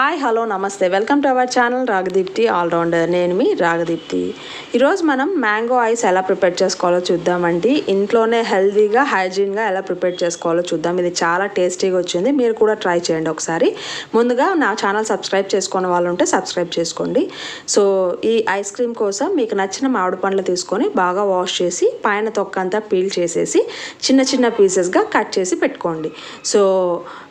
Hi hello నమస్తే. Welcome to our channel Ragadeepti all rounder. నేను మీ రాగదీప్తి. ఈరోజు మనం మ్యాంగో ఐస్ ఎలా ప్రిపేర్ చేసుకోవాలో చూద్దామండి ఇంట్లోనే హెల్దీగా హైజీన్గా ఎలా ప్రిపేర్ చేసుకోవాలో చూద్దాం. ఇది చాలా టేస్టీగా వచ్చింది. మీరు కూడా ట్రై చేయండి ఒకసారి. ముందుగా నా ఛానల్ సబ్స్క్రైబ్ చేసుకున్న వాళ్ళు ఉంటే సబ్స్క్రైబ్ చేసుకోండి. సో ఈ ఐస్ క్రీమ్ కోసం మీకు నచ్చిన మామిడి పండ్లు తీసుకొని బాగా వాష్ చేసి పైన తొక్క అంతా పీల్ చేసేసి చిన్న చిన్న పీసెస్గా కట్ చేసి పెట్టుకోండి. సో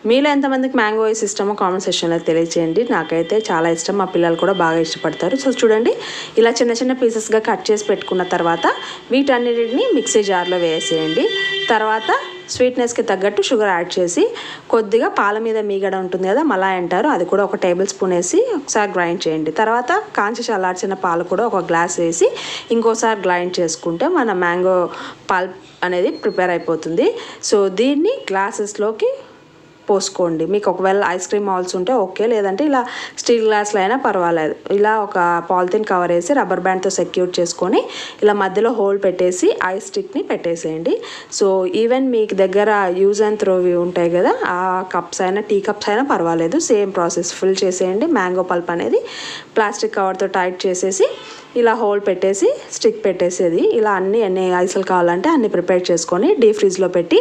మీలో ఎంతమందికి మ్యాంగో ఐస్ ఇష్టమో కామెంట్ సెక్షన్లో చేయండి. నాకైతే చాలా ఇష్టం. మా పిల్లలు కూడా బాగా ఇష్టపడతారు. సో చూడండి ఇలా చిన్న చిన్న పీసెస్గా కట్ చేసి పెట్టుకున్న తర్వాత వీటన్నిటిని మిక్సీ జార్లో వేసేయండి. తర్వాత స్వీట్నెస్కి తగ్గట్టు షుగర్ యాడ్ చేసి కొద్దిగా పాల మీద మీగడ ఉంటుంది కదా మలాయ్ అంటారు. అది కూడా ఒక టేబుల్ స్పూన్ వేసి ఒకసారి గ్రైండ్ చేయండి. తర్వాత కాంచి చల్లార్చిన పాలు కూడా ఒక గ్లాస్ వేసి ఇంకోసారి గ్రైండ్ చేసుకుంటే మన మ్యాంగో పల్ప్ అనేది ప్రిపేర్ అయిపోతుంది. సో దీన్ని గ్లాసెస్లోకి పోసుకోండి. మీకు ఒకవేళ ఐస్ క్రీమ్ మాల్స్ ఉంటే ఓకే. లేదంటే ఇలా స్టీల్ గ్లాస్లో అయినా పర్వాలేదు. ఇలా ఒక పాలిథిన్ కవర్ వేసి రబ్బర్ బ్యాండ్తో సెక్యూర్ చేసుకొని ఇలా మధ్యలో హోల్ పెట్టేసి ఐస్ స్టిక్ని పెట్టేసేయండి. సో ఈవెన్ మీకు దగ్గర యూజ్ అండ్ త్రోవి ఉంటాయి కదా ఆ కప్స్ అయినా టీ కప్స్ అయినా పర్వాలేదు. సేమ్ ప్రాసెస్ ఫుల్ చేసేయండి. మ్యాంగో పల్ప్ అనేది ప్లాస్టిక్ కవర్తో టైట్ చేసేసి ఇలా హోల్ పెట్టేసి స్టిక్ పెట్టేసేది. ఇలా అన్ని ఎన్ని ఐసులు కావాలంటే అన్ని ప్రిపేర్ చేసుకొని డీ ఫ్రిడ్జ్లో పెట్టి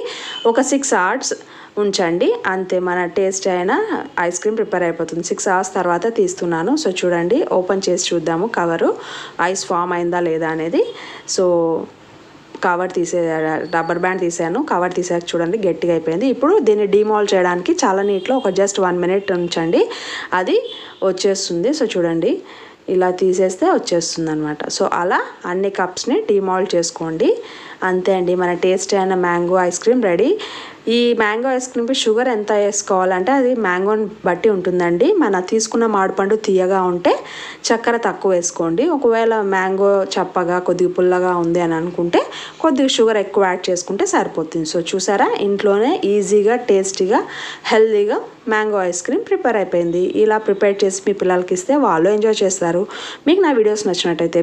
ఒక సిక్స్ అవర్స్ ఉంచండి. అంతే మన టేస్ట్ అయిన ఐస్ క్రీమ్ ప్రిపేర్ అయిపోతుంది. సిక్స్ అవర్స్ తర్వాత తీస్తున్నాను. సో చూడండి ఓపెన్ చేసి చూద్దాము. కవరు ఐస్ ఫామ్ అయిందా లేదా అనేది. సో కవర్ తీసే రబ్బర్ బ్యాండ్ తీసాను. కవర్ తీసాక చూడండి గట్టిగా అయిపోయింది. ఇప్పుడు దీన్ని డిమాల్ చేయడానికి చాలా నీట్లో ఒక జస్ట్ వన్ మినిట్ ఉంచండి. అది వచ్చేస్తుంది. సో చూడండి. ఇలా తీసేస్తే వచ్చేస్తుంది అనమాట సో అలా అన్ని కప్స్ని డిమాల్ట్ చేసుకోండి. అంతే అండి మన టేస్ట్ అయిన మ్యాంగో ఐస్ క్రీమ్ రెడీ. ఈ మ్యాంగో ఐస్ క్రీమ్కి షుగర్ ఎంత వేసుకోవాలంటే అది మ్యాంగోని బట్టి ఉంటుందండి. మన తీసుకున్న మామిడిపండు తీయగా ఉంటే చక్కెర తక్కువ వేసుకోండి. ఒకవేళ మ్యాంగో చప్పగా కొద్దిగా పుల్లగా ఉంది అని అనుకుంటే కొద్దిగా షుగర్ ఎక్కువ యాడ్ చేసుకుంటే సరిపోతుంది. సో చూసారా? ఇంట్లోనే ఈజీగా టేస్టీగా హెల్తీగా మ్యాంగో ఐస్ క్రీమ్ ప్రిపేర్ అయిపోయింది. ఇలా ప్రిపేర్ చేసి మీ పిల్లలకి ఇస్తే వాళ్ళు ఎంజాయ్ చేస్తారు. మీకు నా వీడియోస్ నచ్చినట్టయితే